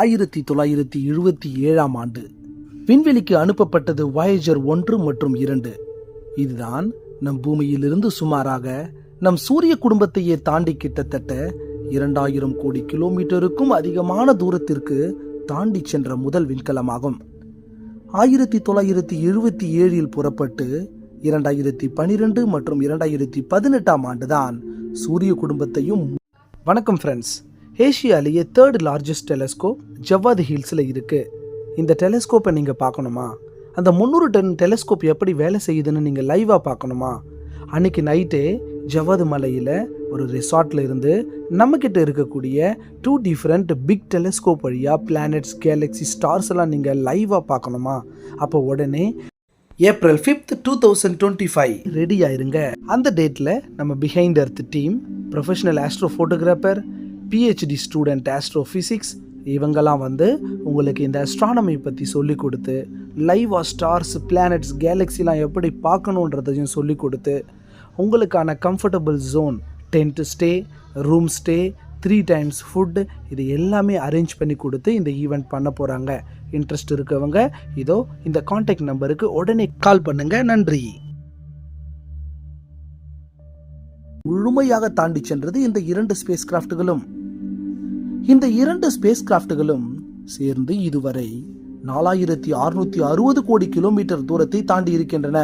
ஆயிரத்தி தொள்ளாயிரத்தி எழுபத்தி ஏழாம் ஆண்டு. விண்வெளிக்கு அனுப்பப்பட்டது வாயேஜர் ஒன்று மற்றும் இரண்டு. இதுதான் நம் பூமியிலிருந்து சுமாராக நம் சூரிய குடும்பத்தையே தாண்டி கிட்டத்தட்ட இரண்டாயிரம் கோடி கிலோமீட்டருக்கும் அதிகமான தூரத்திற்கு தாண்டி சென்ற முதல் விண்கலமாகும். ஆயிரத்தி தொள்ளாயிரத்தி எழுபத்தி ஏழில் புறப்பட்டு இரண்டாயிரத்தி பனிரெண்டு மற்றும் இரண்டாயிரத்தி பதினெட்டாம் ஆண்டுதான் சூரிய குடும்பத்தையும் வணக்கம் ஃப்ரெண்ட்ஸ் ஏஷியாலேயே தேர்ட் லார்ஜஸ்ட் டெலஸ்கோப் ஜவ்வாது ஹில்ஸில் இருக்குது இந்த டெலஸ்கோப்பை நீங்கள் பார்க்கணுமா? அந்த முந்நூறு டன் டெலஸ்கோப் எப்படி வேலை செய்யுதுன்னு நீங்கள் லைவாக பார்க்கணுமா? அன்னைக்கு நைட்டே ஜவ்வாது மலையில் ஒரு ரிசார்ட்டில் இருந்து நம்மக்கிட்ட இருக்கக்கூடிய டூ டிஃப்ரெண்ட் பிக் டெலஸ்கோப் வழியாக பிளானட்ஸ் கேலக்ஸி ஸ்டார்ஸ் எல்லாம் நீங்கள் லைவாக பார்க்கணுமா? அப்போ உடனே April fifth two thousand twenty five ready ஆயிருங்க. அந்த டேட்டில் நம்ம behind earth team professional astrophotographer PhD student astrophysics இவங்கெல்லாம் வந்து உங்களுக்கு இந்த அஸ்ட்ரானமி பற்றி சொல்லி கொடுத்து லைவாக ஸ்டார்ஸ் பிளானட்ஸ் கேலக்ஸிலாம் எப்படி பார்க்கணுன்றதையும் சொல்லி கொடுத்து உங்களுக்கான comfortable zone tent stay room stay three times food இது எல்லாமே அரேஞ்ச் பண்ணி கொடுத்து இந்த ஈவெண்ட் பண்ண போகிறாங்க இன்ட்ரெஸ்ட் இருக்கவங்க இதோ இந்த காண்டாக்ட் நம்பருக்கு உடனே கால் பண்ணுங்க. நன்றி. முழுமையாக தாண்டி சென்றது இந்த இரண்டு ஸ்பேஸ் கிராஃப்ட்களும் இந்த இரண்டு ஸ்பேஸ் கிராஃப்ட்களும் சேர்ந்து இதுவரை நாலாயிரத்தி அறுநூத்தி அறுபது கோடி கிலோமீட்டர் தூரத்தை தாண்டி இருக்கின்றன.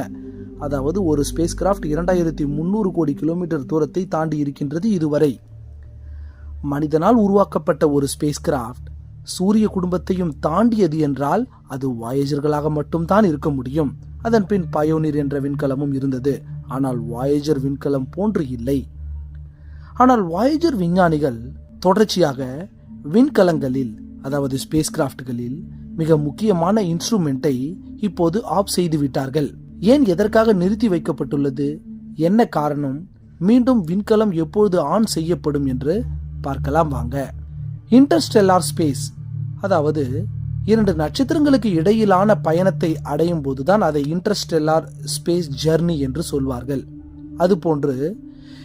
அதாவது ஒரு ஸ்பேஸ் கிராஃப்ட் இரண்டாயிரத்தி முந்நூறு கோடி கிலோமீட்டர் தூரத்தை தாண்டி இருக்கின்றது இதுவரை. மனிதனால் உருவாக்கப்பட்ட ஒரு ஸ்பேஸ் கிராஃப்ட் சூரிய குடும்பத்தையும் தாண்டியது என்றால் அது வாயேஜர்களாக மட்டும்தான் இருக்க முடியும். அதன் பின் பயோனிர் என்ற விண்கலமும் இருந்தது. ஆனால் வாயேஜர் விண்கலம் போன்று இல்லை. ஆனால் வாயேஜர் விஞ்ஞானிகள் தொடர்ச்சியாக விண்கலங்களில் அதாவது ஸ்பேஸ் கிராஃப்ட்களில் மிக முக்கியமான இன்ஸ்ட்ருமெண்ட்டை இப்போது ஆஃப் செய்து விட்டார்கள் ஏன் எதற்காக நிறுத்தி வைக்கப்பட்டுள்ளது? என்ன காரணம்? மீண்டும் விண்கலம் எப்பொழுது ஆன் செய்யப்படும் என்று பார்க்கலாம் வாங்க. இன்டர்ஸ்டெல்லார் ஸ்பேஸ் அதாவது இரண்டு நட்சத்திரங்களுக்கு இடையிலான பயணத்தை அடையும் போதுதான் அதை இன்டர்ஸ்டெல்லார் ஸ்பேஸ் ஜெர்னி என்று சொல்வார்கள். அதுபோன்று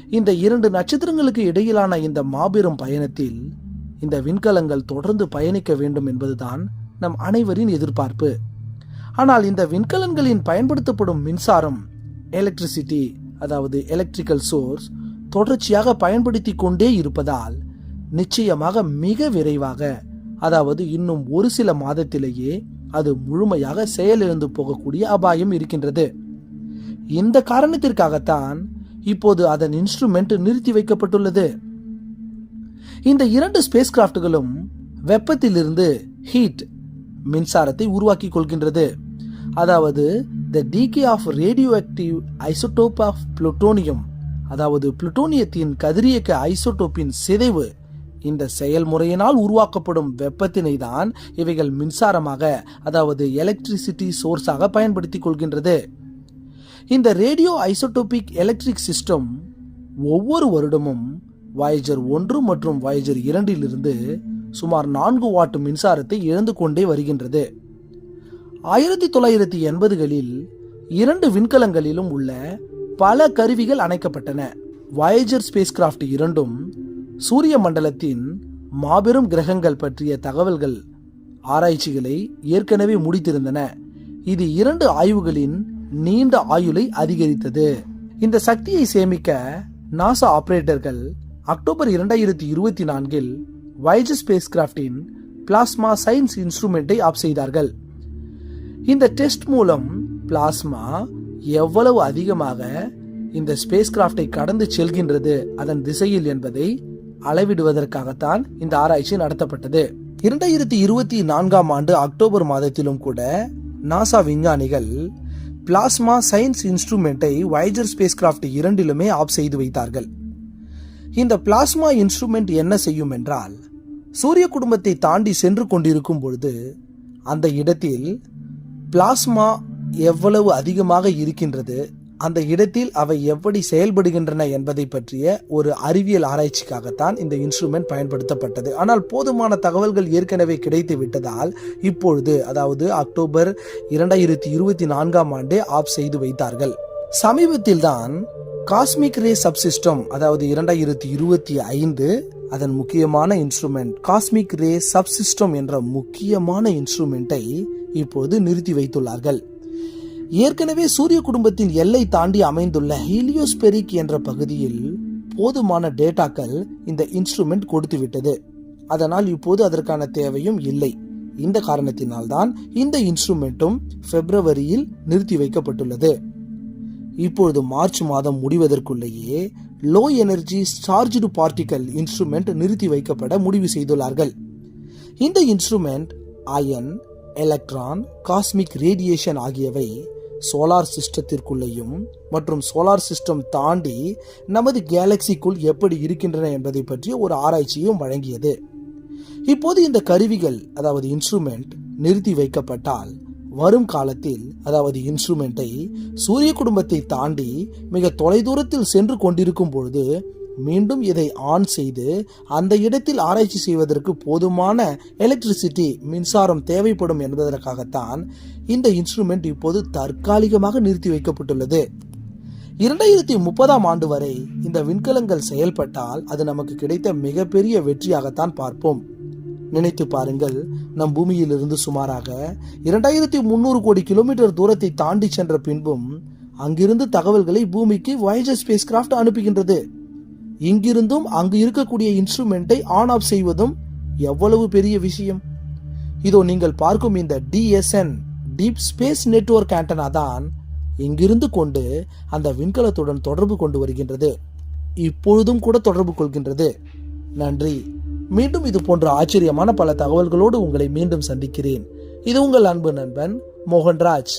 இந்த இரண்டு நட்சத்திரங்களுக்கு இடையிலான இந்த மாபெரும் பயணத்தில் இந்த விண்கலங்கள் தொடர்ந்து பயணிக்க வேண்டும் என்பதுதான் நம் அனைவரின் எதிர்பார்ப்பு. ஆனால் இந்த விண்கலன்களின் பயன்படுத்தப்படும் மின்சாரம் எலக்ட்ரிசிட்டி அதாவது எலக்ட்ரிக்கல் சோர்ஸ் தொடர்ச்சியாக பயன்படுத்தி கொண்டே இருப்பதால் நிச்சயமாக மிக விரைவாக அதாவது இன்னும் ஒரு சில மாதத்திலேயே அது முழுமையாக செயலிழந்து போகக்கூடிய அபாயம் இருக்கின்றது. இந்த காரணத்திற்காகத்தான் இப்போது அதன் இன்ஸ்ட்ருமெண்ட் நிறுத்தி வைக்கப்பட்டுள்ளது. இந்த இரண்டு ஸ்பேஸ் கிராஃப்ட்களும் வெப்பத்திலிருந்து ஹீட் மின்சாரத்தை உருவாக்கி கொள்கின்றது. அதாவது the decay of radioactive isotope of plutonium அதாவது புளுட்டோனியத்தின் கதிரியக்க ஐசோடோப்பின் சிதைவு இந்த செயல்முறையினால் உருவாக்கப்படும் வெப்பத்தினை தான் இவைகள் மின்சாரமாக அதாவது எலக்ட்ரிசிட்டி சோர்ஸாக பயன்படுத்திக் கொள்கின்றது. இந்த ரேடியோ ஐசோடோபிக் எலக்ட்ரிக் சிஸ்டம் ஒவ்வொரு வருடமும் வாயேஜர் ஒன்று மற்றும் வாயேஜர் இரண்டிலிருந்து சுமார் நான்கு வாட் மின்சாரத்தை இழந்து கொண்டே வருகின்றது. ஆயிரத்தி தொள்ளாயிரத்தி எண்பதுகளில் இரண்டு விண்கலங்களிலும் உள்ள பல கருவிகள் அணைக்கப்பட்டன. வாயேஜர் ஸ்பேஸ் கிராஃப்ட் இரண்டும் சூரிய மண்டலத்தின் மாபெரும் கிரகங்கள் பற்றிய தகவல்கள் ஆராய்ச்சிகளை ஏற்கனவே முடித்திருந்தன. இது இரண்டு ஆய்வுகளின் நீண்ட ஆயுளை அதிகரித்தது. இந்த சக்தியை சேமிக்க நாசா ஆபரேட்டர்கள் அக்டோபர் இரண்டாயிரத்தி இருபத்தி நான்கில் வைஜ் ஸ்பேஸ் கிராஃப்டின் பிளாஸ்மா சயின்ஸ் இன்ஸ்ட்ருமெண்ட்டை ஆப் செய்தார்கள். இந்த டெஸ்ட் மூலம் பிளாஸ்மா எவ்வளவு அதிகமாக இந்த ஸ்பேஸ் கிராஃப்டை கடந்து செல்கின்றது அதன் திசையில் என்பதை அளவிடுவதற்காகத்தான் இந்த ஆராய்ச்சி நடத்தப்பட்டது. இரண்டாயிரத்தி இருபத்தி நான்காம் ஆண்டு அக்டோபர் மாதத்திலும் கூட நாசா விஞ்ஞானிகள் பிளாஸ்மா சயின்ஸ் இன்ஸ்ட்ருமெண்ட்டை வைஜர் ஸ்பேஸ் கிராஃப்ட் இரண்டிலுமே ஆப் செய்து வைத்தார்கள். இந்த பிளாஸ்மா இன்ஸ்ட்ருமெண்ட் என்ன செய்யும் என்றால் சூரிய குடும்பத்தை தாண்டி சென்று கொண்டிருக்கும் பொழுது அந்த இடத்தில் பிளாஸ்மா எவ்வளவு அதிகமாக இருக்கின்றது அந்த இடத்தில் அவை எப்படி செயல்படுகின்றன என்பதை பற்றிய ஒரு அறிவியல் ஆராய்ச்சிக்காகத்தான் இந்த இன்ஸ்ட்ருமெண்ட் பயன்படுத்தப்பட்டது. ஆனால் போதுமான தகவல்கள் ஏற்கனவே கிடைத்து விட்டதால் இப்பொழுது அதாவது அக்டோபர் இரண்டாயிரத்தி இருபத்தி நான்காம் ஆண்டே ஆஃப் செய்து வைத்தார்கள். சமீபத்தில் தான் காஸ்மிக் ரே சப்சிஸ்டம் அதாவது இரண்டாயிரத்தி இருபத்தி ஐந்து அதன் முக்கியமான இன்ஸ்ட்ருமெண்ட் காஸ்மிக் ரே சப்சிஸ்டம் என்ற முக்கியமான இன்ஸ்ட்ருமெண்ட்டை இப்போது நிறுத்தி வைத்துள்ளார்கள். ஏற்கனவே சூரிய குடும்பத்தின் எல்லை தாண்டி அமைந்துள்ள ஹீலியோஸ்பெரிக் என்ற பகுதியில் போதுமான டேட்டாக்கள் இந்த இன்ஸ்ட்ருமெண்ட் கொடுத்து விட்டது அதனால் இப்போது அதற்கான தேவையும் இல்லை. இந்த காரணத்தினால்தான் இந்த இன்ஸ்ட்ருமெண்ட்டும் பிப்ரவரியில் நிறுத்தி வைக்கப்பட்டுள்ளது. இப்பொழுது மார்ச் மாதம் முடிவதற்குள்ளேயே low energy charged particle instrument நிறுத்தி வைக்கப்பட முடிவு செய்துள்ளார்கள். இந்த instrument ion electron cosmic radiation ஆகியவை சோலார் சிஸ்டத்திற்குள்ளேயும் மற்றும் சோலார் சிஸ்டம் தாண்டி நமது கேலக்சிக்குள் எப்படி இருக்கின்றன என்பதை பற்றிய ஒரு ஆராய்ச்சியும் வழங்கியது. இப்போது இந்த கருவிகள் அதாவது இன்ஸ்ட்ருமெண்ட் நிறுத்தி வைக்கப்பட்டால் வரும் காலத்தில் அதாவது இன்ஸ்ட்ருமெண்ட்டை சூரிய குடும்பத்தை தாண்டி மிக தொலைதூரத்தில் சென்று கொண்டிருக்கும் பொழுது மீண்டும் இதை ஆன் செய்து அந்த இடத்தில் ஆராய்ச்சி செய்வதற்கு போதுமான எலக்ட்ரிசிட்டி மின்சாரம் தேவைப்படும் என்பதற்காகத்தான் இந்த இன்ஸ்ட்ருமெண்ட் இப்போது தற்காலிகமாக நிறுத்தி வைக்கப்பட்டுள்ளது. இரண்டாயிரத்தி முப்பதாம் ஆண்டு வரை இந்த விண்கலங்கள் செயல்பட்டால் அது நமக்கு கிடைத்த மிகப்பெரிய வெற்றியாகத்தான் பார்ப்போம். நினைத்து பாருங்கள் நம் பூமியிலிருந்து சுமாராக இரண்டாயிரத்தி முந்நூறு கோடி கிலோமீட்டர் தூரத்தை தாண்டி சென்ற பின்பும் அங்கிருந்து தகவல்களை பூமிக்கு வாயேஜர் ஸ்பேஸ் கிராஃப்ட் அனுப்புகின்றது. இங்கிருந்தும் அங்கு இருக்கக்கூடிய இன்ஸ்ட்ருமெண்ட்டை ஆன் ஆஃப் செய்வதும் எவ்வளவு பெரிய விஷயம்? இதோ நீங்கள் பார்க்கும் இந்த DSN deep space network antenna தான் இங்கிருந்து கொண்டு அந்த விண்கலத்துடன் தொடர்பு கொண்டு வருகின்றது. இப்பொழுதும் கூட தொடர்பு கொள்கின்றது. நன்றி. மீண்டும் இது போன்ற ஆச்சரியமான பல தகவல்களோடு உங்களை மீண்டும் சந்திக்கிறேன். இது உங்கள் அன்பு நண்பன் மோகன்ராஜ்.